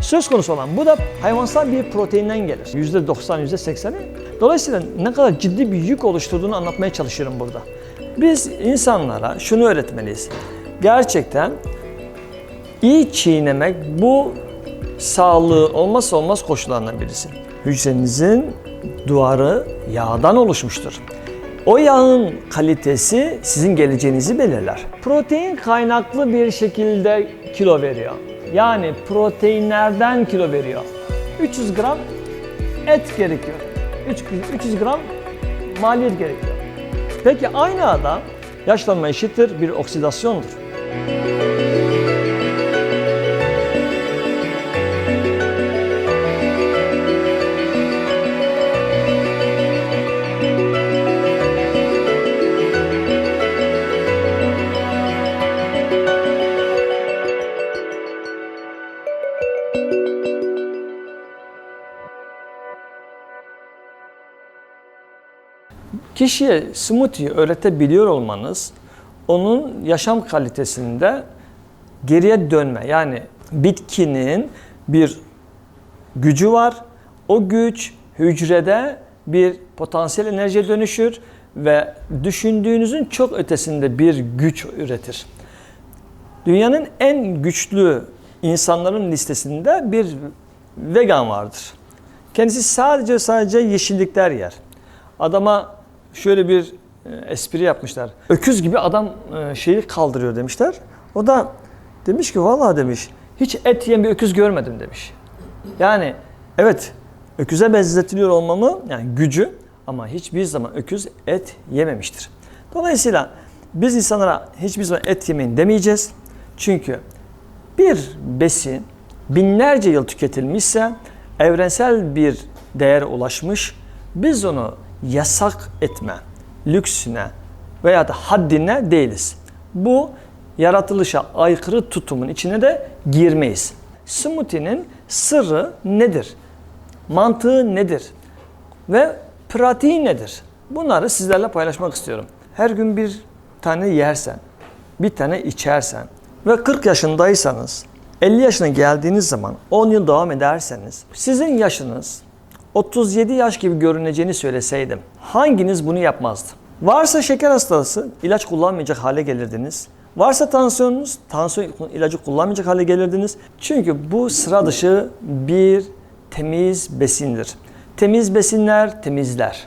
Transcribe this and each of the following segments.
Söz konusu olan bu da hayvansal bir proteinden gelir. %90, %80'i. Dolayısıyla ne kadar ciddi bir yük oluşturduğunu anlatmaya çalışıyorum burada. Biz insanlara şunu öğretmeliyiz. Gerçekten iyi çiğnemek bu sağlığı olmazsa olmaz koşullarından birisi. Hücrenizin duvarı yağdan oluşmuştur. O yağın kalitesi sizin geleceğinizi belirler. Protein kaynaklı bir şekilde kilo veriyor. Yani proteinlerden kilo veriyor. 300 gram et gerekiyor. 300 gram maliyet gerekiyor. Peki aynı adam yaşlanma eşittir bir oksidasyondur. Kişiye smoothie öğretebiliyor olmanız onun yaşam kalitesinde geriye dönme yani bitkinin bir gücü var. O güç hücrede bir potansiyel enerjiye dönüşür ve düşündüğünüzün çok ötesinde bir güç üretir. Dünyanın en güçlü insanların listesinde bir vegan vardır. Kendisi sadece sadece yeşillikler yer. Adama şöyle bir e, espri yapmışlar. Öküz gibi adam e, şeyi kaldırıyor demişler. O da demiş ki vallahi demiş hiç et yiyen bir öküz görmedim demiş. Yani evet öküze benzetiliyor olmamı yani gücü ama hiçbir zaman öküz et yememiştir. Dolayısıyla biz insanlara hiçbir zaman et yemeyin demeyeceğiz. Çünkü bir besin binlerce yıl tüketilmişse evrensel bir değere ulaşmış. Biz onu yasak etme, lüksüne veya da haddine değiliz. Bu yaratılışa aykırı tutumun içine de girmeyiz. Smoothie'nin sırrı nedir? Mantığı nedir? Ve pratiği nedir? Bunları sizlerle paylaşmak istiyorum. Her gün bir tane yersen, bir tane içersen ve 40 yaşındaysanız, 50 yaşına geldiğiniz zaman 10 yıl devam ederseniz sizin yaşınız 37 yaş gibi görüneceğini söyleseydim hanginiz bunu yapmazdı? Varsa şeker hastası ilaç kullanmayacak hale gelirdiniz. Varsa tansiyonunuz tansiyon ilacı kullanmayacak hale gelirdiniz. Çünkü bu sıra dışı bir temiz besindir. Temiz besinler temizler.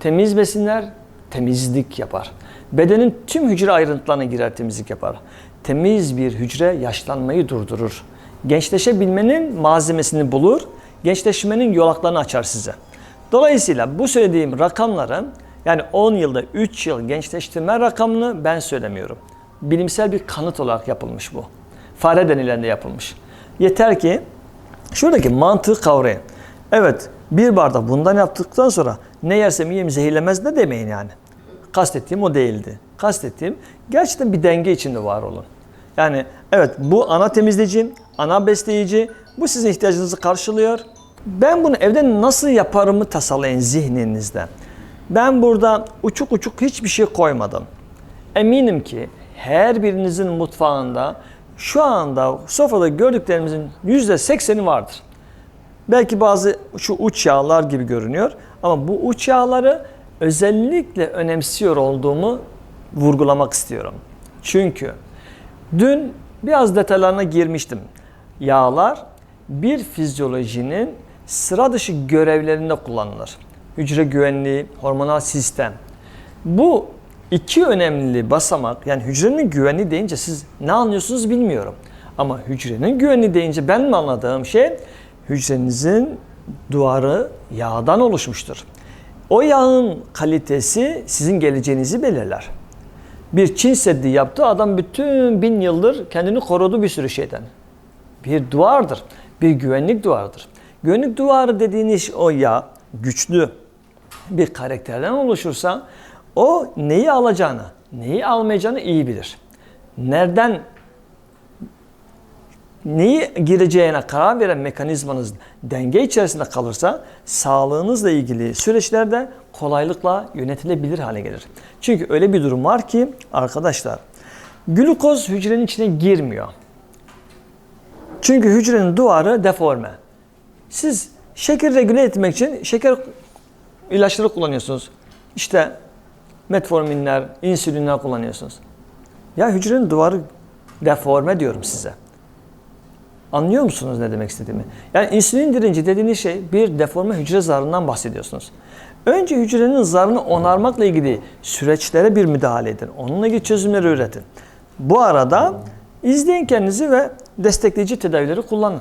Temiz besinler temizlik yapar. Bedenin tüm hücre ayrıntılarına girer temizlik yapar. Temiz bir hücre yaşlanmayı durdurur. Gençleşebilmenin malzemesini bulur, gençleşmenin yolaklarını açar size. Dolayısıyla bu söylediğim rakamları yani 10 yılda 3 yıl gençleştirme rakamını ben söylemiyorum. Bilimsel bir kanıt olarak yapılmış bu. Fare denilerinde yapılmış. Yeter ki şuradaki mantığı kavrayın. Evet bir bardak bundan yaptıktan sonra ne yersem yiyeyim zehirlemez de demeyin yani. Kastettiğim o değildi. Kastettiğim gerçekten bir denge içinde var olun. Yani evet bu ana temizleyici, ana besleyici, bu sizin ihtiyacınızı karşılıyor. Ben bunu evde nasıl yaparımı tasarlayın zihninizde. Ben burada uçuk uçuk hiçbir şey koymadım. Eminim ki her birinizin mutfağında şu anda sofrada gördüklerimizin %80'i vardır. Belki bazı şu uç yağlar gibi görünüyor ama bu uç yağları özellikle önemsiyor olduğumu vurgulamak istiyorum. Çünkü dün biraz detaylarına girmiştim. Yağlar bir fizyolojinin sıra dışı görevlerinde kullanılır. Hücre güvenliği, hormonal sistem. Bu iki önemli basamak yani hücrenin güvenliği deyince siz ne anlıyorsunuz bilmiyorum. Ama hücrenin güvenliği deyince ben mi anladığım şey hücrenizin duvarı yağdan oluşmuştur. O yağın kalitesi sizin geleceğinizi belirler. Bir Çin Seddi yaptı adam bütün bin yıldır kendini korudu bir sürü şeyden. Bir duvardır, bir güvenlik duvarıdır. Güvenlik duvarı dediğiniz o yağ güçlü bir karakterden oluşursa o neyi alacağını, neyi almayacağını iyi bilir. Nereden neyi gireceğine karar veren mekanizmanız denge içerisinde kalırsa sağlığınızla ilgili süreçlerde kolaylıkla yönetilebilir hale gelir. Çünkü öyle bir durum var ki arkadaşlar glukoz hücrenin içine girmiyor. Çünkü hücrenin duvarı deforme. Siz şekeri regüle etmek için şeker ilaçları kullanıyorsunuz. İşte metforminler, insülinler kullanıyorsunuz. Ya hücrenin duvarı deforme diyorum size. Anlıyor musunuz ne demek istediğimi? Yani insülin direnci dediğiniz şey bir deforme hücre zarından bahsediyorsunuz. Önce hücrenin zarını onarmakla ilgili süreçlere bir müdahale edin. Onunla ilgili çözümleri üretin. Bu arada izleyin kendinizi ve destekleyici tedavileri kullanın.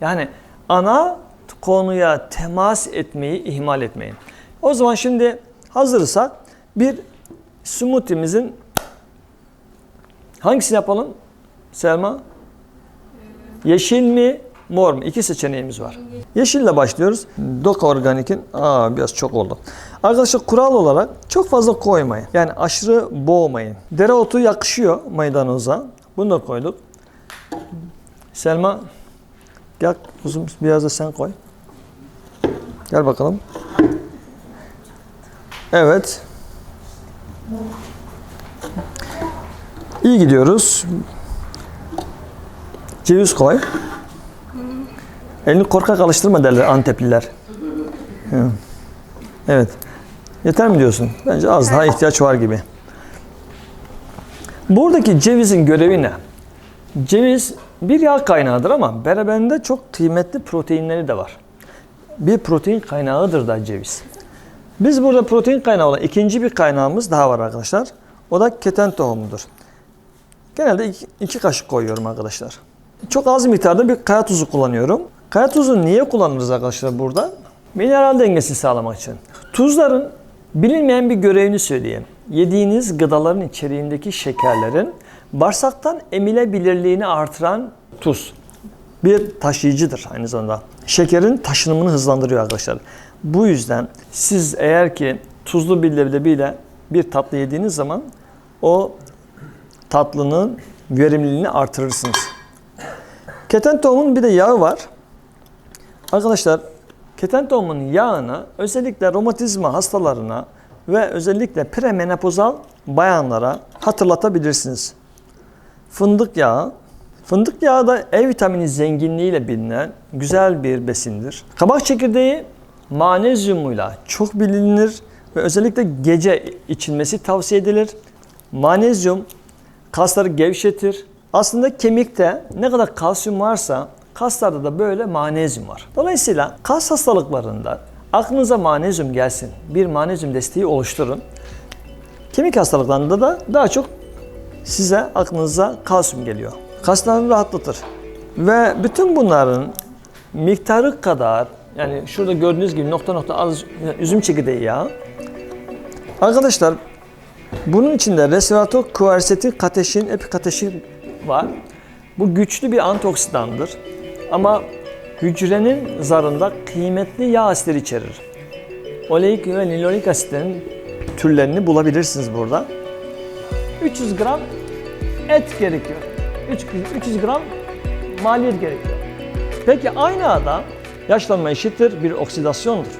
Yani ana konuya temas etmeyi ihmal etmeyin. O zaman şimdi hazırsak bir smoothie'mizin hangisini yapalım? Selma? Yeşil mi, mor mu? İki seçeneğimiz var. Yeşille başlıyoruz. Dok Organik'in, aa biraz çok oldu. Arkadaşlar kural olarak çok fazla koymayın. Yani aşırı boğmayın. Dereotu yakışıyor maydanoza. Bunu da koyduk. Selma, gel kuzum biraz da sen koy. Gel bakalım. Evet. İyi gidiyoruz. Ceviz koy. Elini korkak alıştırma derler Antepliler. Evet. Yeter mi diyorsun? Bence az daha ihtiyaç var gibi. Buradaki cevizin görevi ne? Ceviz bir yağ kaynağıdır ama beraberinde çok kıymetli proteinleri de var. Bir protein kaynağıdır da ceviz. Biz burada protein kaynağı olan ikinci bir kaynağımız daha var arkadaşlar. O da keten tohumudur. Genelde iki, iki kaşık koyuyorum arkadaşlar. Çok az miktarda bir kaya tuzu kullanıyorum. Kaya tuzunu niye kullanırız arkadaşlar burada? Mineral dengesini sağlamak için. Tuzların bilinmeyen bir görevini söyleyeyim. Yediğiniz gıdaların içeriğindeki şekerlerin bağırsaktan emilebilirliğini artıran tuz. Bir taşıyıcıdır aynı zamanda. Şekerin taşınımını hızlandırıyor arkadaşlar. Bu yüzden siz eğer ki tuzlu bir leblebiyle bir tatlı yediğiniz zaman o tatlının verimliliğini artırırsınız. Keten tohumun bir de yağı var. Arkadaşlar keten tohumunun yağını özellikle romatizma hastalarına ve özellikle premenopozal bayanlara hatırlatabilirsiniz. Fındık yağı. Fındık yağı da E vitamini zenginliğiyle bilinen güzel bir besindir. Kabak çekirdeği manezyumuyla çok bilinir ve özellikle gece içilmesi tavsiye edilir. Manezyum kasları gevşetir. Aslında kemikte ne kadar kalsiyum varsa kaslarda da böyle manezyum var. Dolayısıyla kas hastalıklarında aklınıza manezyum gelsin. Bir manezyum desteği oluşturun. Kemik hastalıklarında da daha çok size aklınıza kalsiyum geliyor. Kasları rahatlatır. Ve bütün bunların miktarı kadar yani şurada gördüğünüz gibi nokta nokta az üzüm çekirdeği yağı. Arkadaşlar bunun içinde resveratrol, kuersetin, kateşin, epikateşin var. Bu güçlü bir antioksidandır. Ama hücrenin zarında kıymetli yağ asitleri içerir. Oleik ve linolik asitlerin türlerini bulabilirsiniz burada. 300 gram et gerekiyor. 300 gram maliyet gerekiyor. Peki aynı adam yaşlanma eşittir bir oksidasyondur.